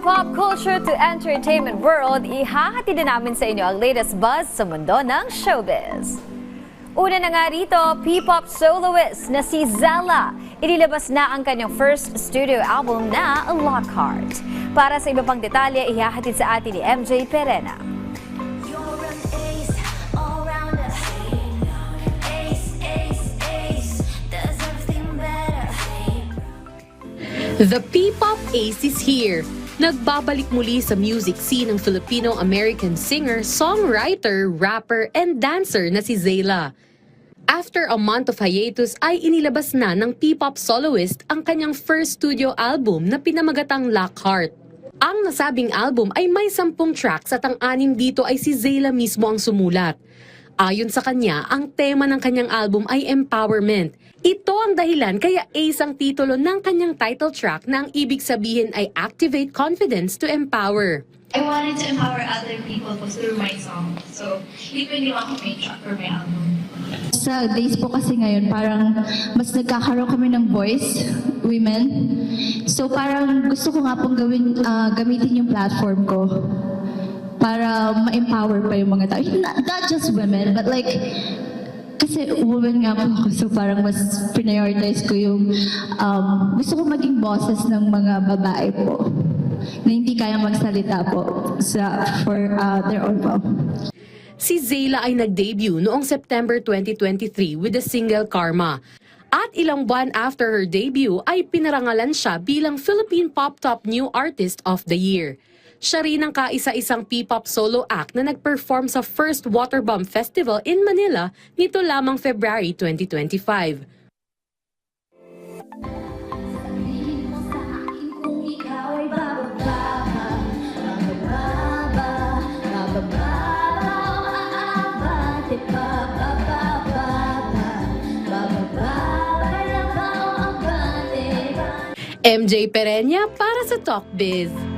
From pop culture to entertainment world, ihahati din namin sa inyo ang latest buzz sa mundo ng showbiz. Una na nga rito, P-pop soloist na si Zella. Inilabas na ang kanyang first studio album na Lockhart. Para sa iba pang detalye, ihahatid sa atin ni MJ Perena. The P-pop ace is here. Nagbabalik muli sa music scene ng Filipino-American singer, songwriter, rapper, and dancer na si Zayla. After a month of hiatus ay inilabas na ng P-pop soloist ang kanyang first studio album na pinamagatang Lockhart. Ang nasabing album ay may sampung tracks at ang anim dito ay si Zayla mismo ang sumulat. Ayon sa kanya, ang tema ng kanyang album ay empowerment. Ito ang dahilan kaya Ace ang titulo ng kanyang title track na ang ibig sabihin ay Activate Confidence to Empower. I wanted to empower other people po through my song. So, ito yung ginawa ko main track for my album. Sa days po kasi ngayon, parang mas nagkakaroon kami ng voice, women. So parang gusto ko nga pong gawin, ah, gamitin yung platform ko para ma-empower pa yung mga tao. Not, not just women, but like, kasi woman nga po ako, so parang mas prioritize ko yung, um, gusto ko maging bosses ng mga babae po na hindi kaya magsalita po sa, for ah, their own mouth. Si Zayla ay nag-debut noong September 2023 with the single Karma. At ilang buwan after her debut ay pinarangalan siya bilang Philippine Pop Top New Artist of the Year. Siya rin ang kaisa-isang P-pop solo act na nag-perform sa first Waterbomb Festival in Manila nito lamang February 2025. Sabihin mo sa akin kung ikaw ay bababa Bababa, bababa, aabante pa Bababa, bababa, para ba o abante MJ Perenya para sa Talk Biz.